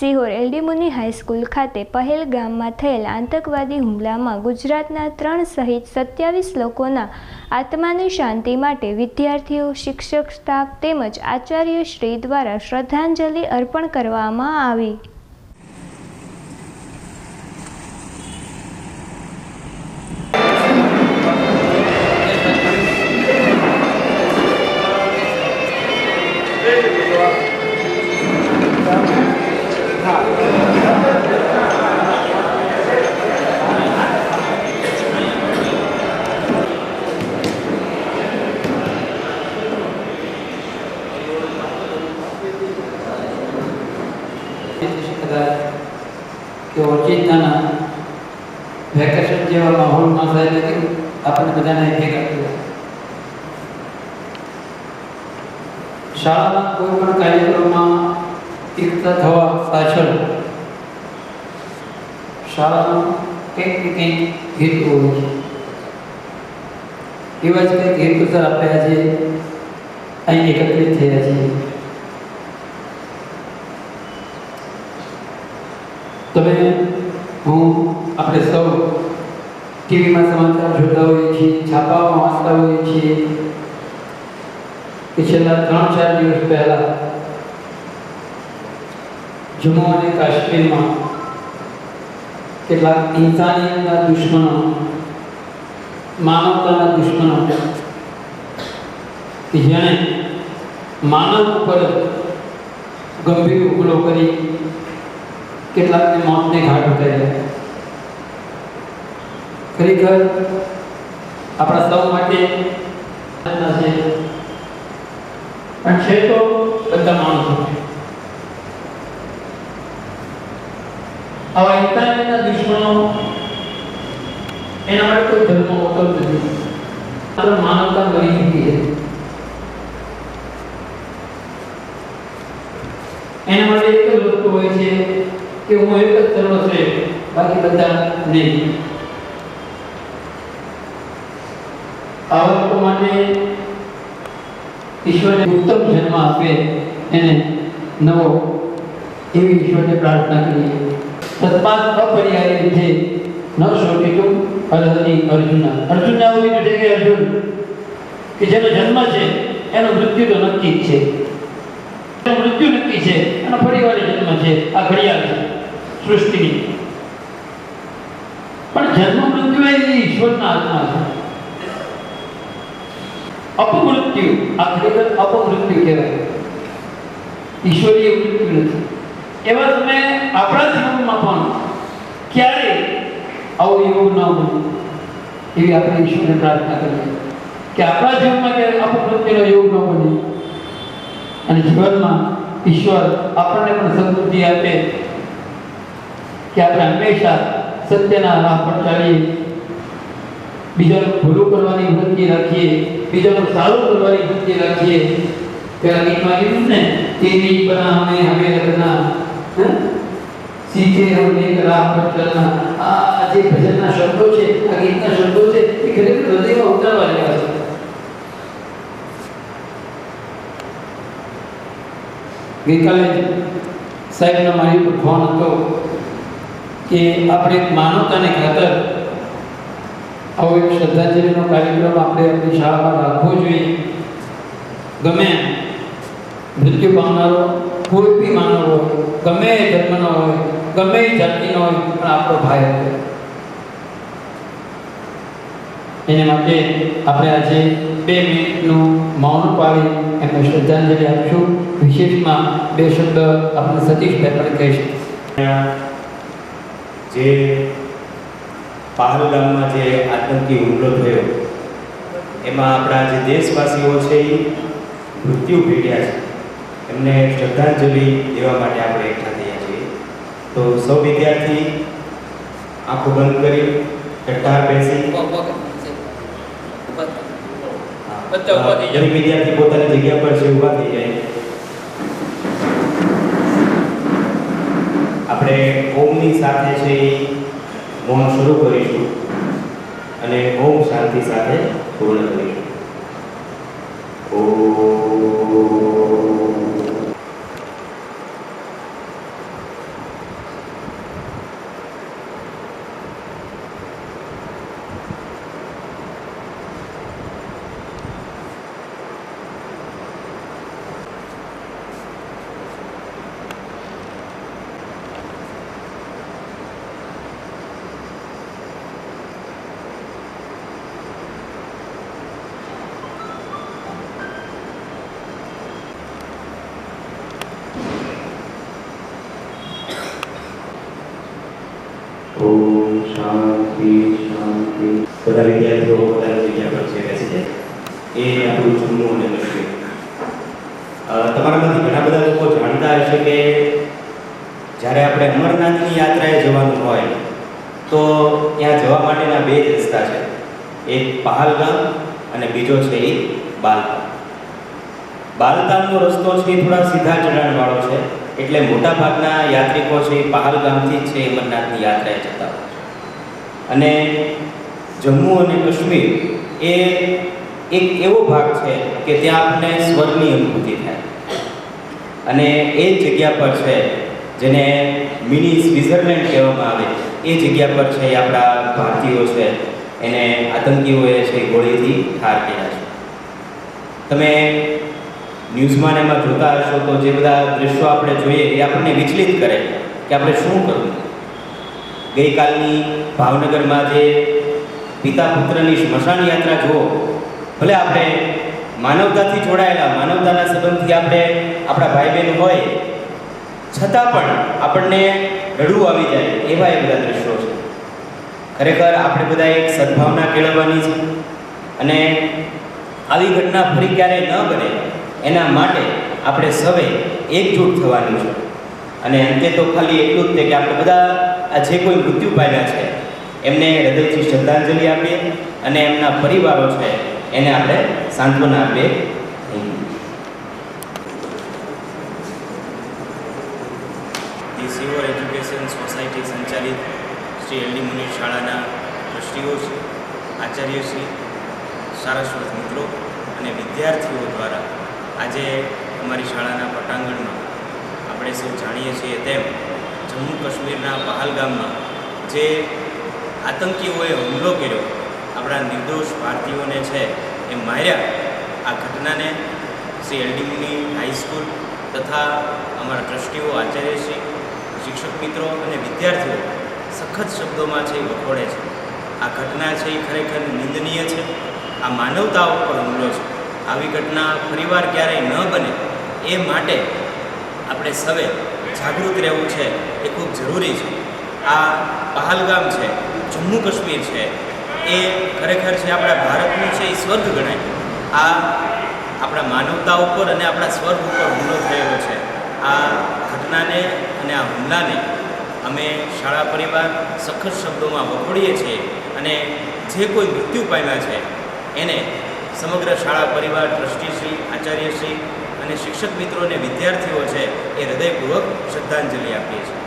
Sihor એલડીમુની high school ખાતે પહેલગામમાં થયેલ આતંકવાદી હુમલામાં ગુજરાતના ત્રણ સહિત સત્યાવીસ લોકોના આત્માની શાંતિ માટે વિદ્યાર્થીઓ, શિક્ષક, સ્ટાફ તેમજ આચાર્ય શ્રી દ્વારા શ્રદ્ધાંજલિ અર્પણ કરવામાં આવી. કદાચ કે ઓચિંતાના વેકેશન જેવા માહોલમાં સાહેબ કે આપણે બધાને ભેગા કર્યા શાળાના કોઈ પણ કાર્યક્રમમાં એકતા થવા પાછળ શાળાનો કંઈક ને કંઈક હેતુ હોય છે એવા જ કંઈક હેતુસર આપણે આજે અહીં એકત્રિત થયા છીએ તમે, હું આપણે સૌ ટીવીમાં સમાચાર જોતા હોઈએ છીએ છાપામાં વાંચતા હોઈએ છીએ કે છેલ્લા ત્રણ ચાર દિવસ પહેલા જમ્મુ અને કાશ્મીરમાં કેટલાક ઇન્સાનિયતના દુશ્મનો, માનવતાના દુશ્મનો કે જેણે માનવ ઉપર ગંભીર હુમલો કરી કેટલાકને મોતને ઘાટ ઉતાર્યા ખરેખર આપણા સૌ માટે પણ છે તો બધા માણસો આવા ઇન્સાનિયતના દુશ્મનો એના માટે કોઈ ધર્મ હોતો નથી. આપણે માનવતા મરી ચૂકી છે. એના માટે એક વસ્તુ હોય છે કે હું એક જ છે. બાકી બધા નહીં આવા લોકો માટે ઈશ્વરને ઉત્તમ જન્મ આપે એને નવો એવી ઈશ્વરને પ્રાર્થના કરીએ. તત્પાત અપરિહાર્ય છે ન શોધિતું અર્હની અર્જુન. અર્જુન આવું છે કે અર્જુન, કે જેનો જન્મ છે, એનો મૃત્યુ તો નક્કી જ છે. મૃત્યુ નક્કી છે અને ફરી વાર જન્મ છે. આ ઘડિયાળ છે. સૃષ્ટિની. પણ જન્મ મૃત્યુ એ ઈશ્વરના હાથમાં છે. અપમૃત્યુ, આ ખરેખર અપમૃત્યુ કહેવાય. ઈશ્વરીય મૃત્યુ નથી. એવા તમે આપણા જીવનમાં પણ ક્યારે આવું એવું ન બને. એવી આપણે ઈશ્વરને પ્રાર્થના કરીએ કે આપણા જીવનમાં ક્યારે અપમૃત્યુનો યોગ ન બને. અને જીવનમાં ઈશ્વર આપણને પણ સમૃદ્ધિ આપે. કે આપણે હંમેશા સત્યના રાહ પર ચાલીએ. બીજાનું ભૂલું કરવાની વૃત્તિ રાખીએ. બીજાનું સારું કરવાની વૃત્તિ રાખીએ. પેલા ગીતમાં કીધું ને તેરી બના હમે હમે રખના? સીધે હમ એક રાહ પર ચલના આ જે ભજનના શબ્દો છે, આ ગીતના શબ્દો છે, એ ખરેખર હૃદયમાં ઉતારવા જેવા છે. ગઈકાલે સાહેબના મારી ઉપર ફોન હતો. કે આપણે માનવતાને ખાતર આવો એક શ્રદ્ધાંજલિનો કાર્યક્રમ આપણે આપણી શાળામાં રાખવો જોઈએ. ગમે મૃત્યુ પામનારો, કોઈ બી માનવ હોય, ગમે એ ધર્મનો હોય, ગમે એ જાતિનો હોય, પણ આપણો ભાઈ હોય એને માટે આપણે આજે બે મિનિટનું મૌન પાડી એમને શ્રદ્ધાંજલિ આપીશું. વિશેષમાં બે શબ્દ આપણે સતીશભાઈ પણ કહીશું જે પહલગામમાં જે આતંકી હુમલો થયો એમાં આપણા જે દેશવાસીઓ છે એ મૃત્યુ ભેટ્યા છે. એમને શ્રદ્ધાંજલિ દેવા માટે આપણે એકઠા થયા છીએ. તો સૌ વિદ્યાર્થી આંખો બંધ કરી કટ્ટાર બેસી. દરેક વિદ્યાર્થી પોતાની જગ્યા પર છે ઊભા થઈ જાય. આપણે ઓમની સાથે છે એ મૌન શરૂ કરીશું અને ઓમ શાંતિ સાથે પૂર્ણ કરીશું. ઓમ ઓમ શાંતિ શાંતિ બધા વિદ્યાર્થીઓ પોતાની જગ્યા પર છે બેસી જાય એ આપણું જૂનું અને અ, તમારામાંથી ઘણા બધા લોકો જાણતા હશે કે જ્યારે આપણે અમરનાથની યાત્રાએ જવાનું હોય તો ત્યાં જવા માટેના બે રસ્તા છે. એક પહાલગામ અને બીજો છે એ બાલતાલ. બાલતાલનો રસ્તો છે એ થોડા સીધા ચઢાણવાળો છે એટલે મોટા ભાગના યાત્રિકો છે એ પહાલગામથી જ છે અમરનાથની યાત્રાએ જતા હોય છે. અને જમ્મુ અને કાશ્મીર એ એક એવો ભાગ છે કે ત્યાં આપણને સ્વર્ગની અનુભૂતિ થાય. અને એ જગ્યા પર છે જેને મિની સ્વિઝરલેન્ડ કહેવામાં આવે. એ જગ્યા પર છે આપણા ભારતીયો છે. એને આતંકીઓએ છે ગોળીથી ઠાર કર્યા છે. તમે ન્યૂઝમાં એમાં જોતા હશો તો જે બધા દ્રશ્યો આપણે જોઈએ એ આપણને વિચલિત કરે કે આપણે શું કરવું? ગઈકાલની ભાવનગરમાં જે પિતા પુત્રની સ્મશાન યાત્રા જુઓ. ભલે આપણે માનવતાથી જોડાયેલા, માનવતાના સંબંધથી આપણે આપણા ભાઈ બહેન હોય, છતાં પણ આપણને રડવું આવી જાય, એવા એ બધા દ્રશ્યો છે. ખરેખર આપણે બધા એક સદભાવના કેળવવાની છે અને આવી ઘટના ફરી ક્યારેય ન બને, એના માટે આપણે સવે એકજૂટ થવાનું છે. અને અંતે તો ખાલી એટલું જ છે કે આપણે બધા આ જે કોઈ મૃત્યુ પામ્યા છે એમને હૃદયથી શ્રદ્ધાંજલિ આપીએ અને એમના પરિવારો છે એને આપણે સાંત્વના આપીએ. સિવર એજ્યુકેશન સોસાયટી સંચાલિત શ્રી એલડી મુનિર શાળાના ટ્રસ્ટીઓ શ્રી આચાર્યશ્રી સારસ્વત મિત્રો અને વિદ્યાર્થીઓ દ્વારા આજે અમારી શાળાના પટાંગણમાં આપણે સૌ જાણીએ છીએ તેમ જમ્મુ કાશ્મીરના પહલગામમાં જે આતંકીઓએ હુમલો કર્યો. આપણા નિર્દોષ ભારતીયોને છે એ માર્યા. આ ઘટનાને શ્રી એલડીયુની હાઈસ્કૂલ તથા અમારા ટ્રસ્ટીઓ આચાર્યશ્રી શિક્ષક મિત્રો અને વિદ્યાર્થીઓ સખત શબ્દોમાં છે એ વખોડે છે. આ ઘટના છે એ ખરેખર નિંદનીય છે. આ માનવતા ઉપર હુમલો છે. આવી ઘટના ફરીવાર ક્યારેય ન બને એ માટે આપણે સૌએ જાગૃત રહેવું છે એ ખૂબ જરૂરી છે. આ પહાલગામ છે જમ્મુ કાશ્મીર છે, એ ખરેખર જે આપણા ભારતનું છે, એ સ્વર્ગ ગણાય. આ આપણા માનવતા ઉપર અને આપણા સ્વર્ગ ઉપર હુમલો થયેલો છે. આ ઘટનાને અને આ હુમલાને અમે શાળા પરિવાર સખત શબ્દોમાં વખોડીએ છીએ અને જે કોઈ મૃત્યુ પામ્યા છે, એને સમગ્ર શાળા પરિવાર, ટ્રસ્ટીશ્રી, આચાર્યશ્રી અને શિક્ષક મિત્રો અને વિદ્યાર્થીઓ છે, એ હૃદયપૂર્વક શ્રદ્ધાંજલિ આપીએ છીએ.